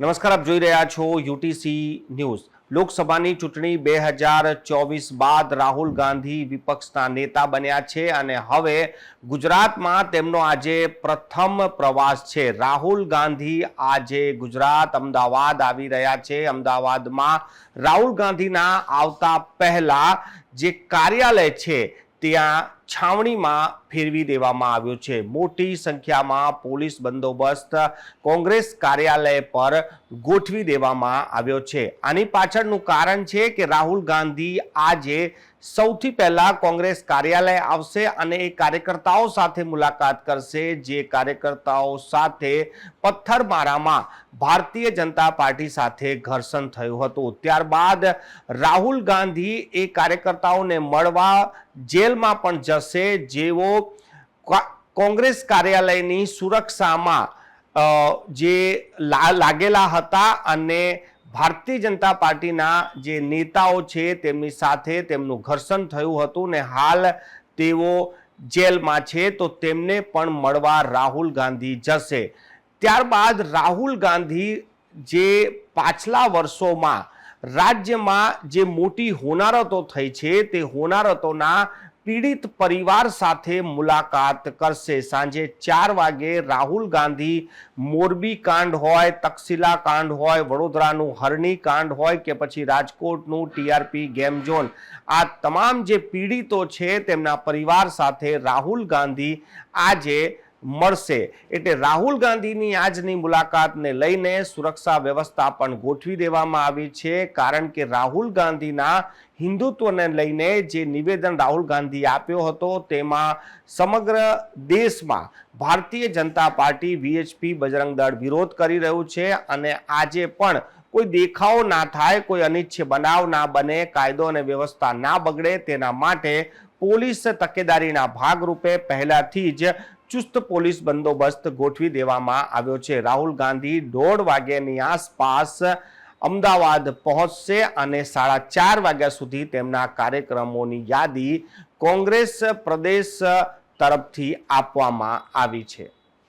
નમસ્કાર, આપ જોઈ રહ્યા છો યુટીસી ન્યૂઝ. લોકસભાની ચૂંટણી બે હજાર ચોવીસ બાદ રાહુલ ગાંધી વિપક્ષના નેતા બન્યા છે અને હવે ગુજરાતમાં તેમનો આજે પ્રથમ પ્રવાસ છે. રાહુલ ગાંધી આજે ગુજરાત, અમદાવાદ આવી રહ્યા છે. અમદાવાદમાં રાહુલ ગાંધીના આવતા પહેલા જે કાર્યાલય છે, ત્યાં છાવણીમાં ફેરવી દેવામાં આવ્યો છે. મોટી સંખ્યામાં પોલીસ બંદોબસ્ત કોંગ્રેસ કાર્યાલય પર ગોઠવી દેવામાં આવ્યો છે. આની પાછળનું કારણ છે કે રાહુલ ગાંધી આજે સૌથી પહેલા કોંગ્રેસ કાર્યાલય આવશે અને એ કાર્યકર્તાઓ સાથે મુલાકાત કરશે. જે કાર્યકર્તાઓ સાથે પથ્થરમારામાં ભારતીય જનતા પાર્ટી સાથે ઘર્ષણ થયું હતું. ત્યારબાદ રાહુલ ગાંધી એ કાર્યકર્તાઓને મળવા જેલમાં પણ જશે. જેઓ કોંગ્રેસ કાર્યાલયની સુરક્ષામાં જે લાગેલા હતા અને ભારતીય જનતા પાર્ટીના જે નેતાઓ છે તેમની સાથે તેમનું ઘર્ષણ થયું હતું ને હાલ તેઓ જેલમાં છે તો તેમને પણ મળવા રાહુલ ગાંધી જશે. ત્યારબાદ રાહુલ ગાંધી જે પાછલા વર્ષોમાં રાજ્યમાં જે મોટી હોનારતો થઈ છે તે હોનારતોના પીડિત પરિવાર સાથે મુલાકાત કરશે. સાંજે ચાર વાગે રાહુલ ગાંધી મોરબી કાંડ હોય, તક્ષિલા કાંડ હોય, વડોદરાનું હરણી કાંડ હોય કે પછી રાજકોટનું ટીઆરપી ગેમ ઝોન. આ તમામ જે પીડિતો છે તેમના પરિવાર સાથે રાહુલ ગાંધી આજે મળશે. એટલે રાહુલ ગાંધીની આજની મુલાકાતને લઈને સુરક્ષા વ્યવસ્થા પણ ગોઠવી દેવામાં આવી છે. કારણ કે રાહુલ ગાંધીના હિન્દુત્વને લઈને જે નિવેદન રાહુલ ગાંધી આપ્યો હતો, તેમાં સમગ્ર દેશમાં ભારતીય જનતા પાર્ટી, વીએચપી બજરંગ દળ વિરોધ કરી રહ્યું છે. અને આજે પણ કોઈ દેખાવ ના થાય, કોઈ અનિચ્છ બનાવ ના બને, કાયદો અને વ્યવસ્થા ના બગડે તેના માટે પોલીસ તકેદારીના ભાગરૂપે પહેલાથી જ ચુસ્ત પોલીસ બંદોબસ્ત ગોઠવી દેવામાં આવ્યો છે. રાહુલ ગાંધી દોઢ વાગ્યાની આસપાસ અમદાવાદ પહોંચશે અને સાડા ચાર વાગ્યા સુધી તેમના કાર્યક્રમોની યાદી કોંગ્રેસ પ્રદેશ તરફથી આપવામાં આવી છે.